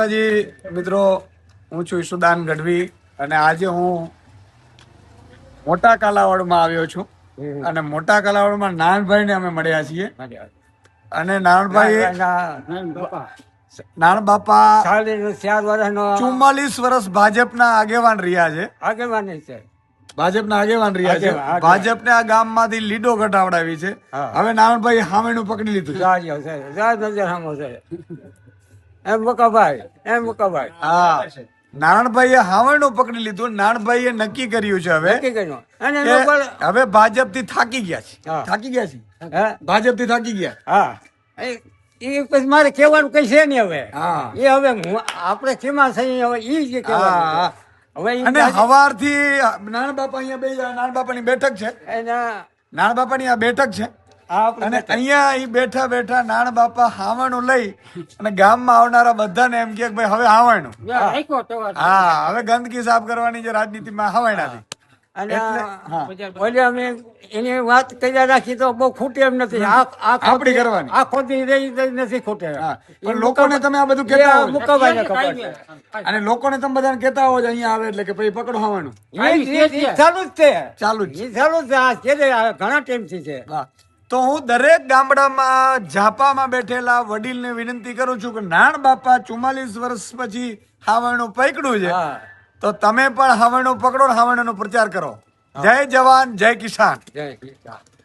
જી મિત્રો હું છું ઈશુદાન ગઢવી અને આજે હું મોટા કાલાવડમાં આવ્યો છું અને મોટા કાલાવાડમાં નાનભાઈને અમે મળ્યા છીએ અને નાનભાઈ નાન બાપા ચાર વર્ષનો ચુમ્માલીસ વર્ષ ભાજપના આગેવાન રહ્યા છે આગેવાન છે ભાજપના આગેવાન રહ્યા છે. ભાજપને આ ગામમાંથી લીડો કઢાવડાવી છે હવે નાનભાઈ હામેનું પકડી લીધું એમ વકાભાઈ એમ વકાભાઈ હા. નારણભાઈએ હાવણનું પકડી લીધું. નારણભાઈએ નક્કી કર્યું છે હવે નક્કી કર્યું. અને હવે ભાજપથી થાકી ગયા છે. થાકી ગયા છે? ભાજપથી થાકી ગયા. હા. એ એ પછી મારે કહેવાનું કઈ છે નહીં હવે. હા. એ હવે હું આપણે કેમાં થઈ હવે એ જ કહેવાનું હવે અને હવાર હવારથી નાણ બાપા અહીંયા બે નાણ બાપાની બેઠક છે. એના બાપાની આ બેઠક છે. અને અહીંયા અહીં બેઠા બેઠા નાણ બાપા હાવણું લઈ અને ગામમાં આવનારા બધાને એમ કે ભાઈ હવે હાવણું. રાખ્યો તો વાત. હા હવે ગંદકી સાફ કરવાની જે રાજનીતિમાં હાવણાથી અને અમે એની વાત કર્યા રાખી તો બહુ ખોટી એમ નથી. આ આ કરવાની. આ ખોટી રહી નથી ખોટે. પણ લોકોને તમે આ બધું છો. છે અને લોકોને તમે બધાને કહેતા હો છો અહીંયા આવે એટલે કે ભાઈ પકડો હાવણું. એ ચાલુ જ છે. ચાલુ જ છે. ચાલુ જ છે. આ છે ને, ઘણા ટાઈમથી છે. હા. તો હું દરેક ગામડામાં ઝાપામાં બેઠેલા વડીલને વિનંતી કરું છું કે નાણ બાપા ચુમ્માલીસ વર્ષ પછી હાવણનું પકડ્યું છે. તો તમે પણ હાવણનું પકડો ને હાવણનો પ્રચાર કરો. જય જવાન જય કિસાન. જય રામ.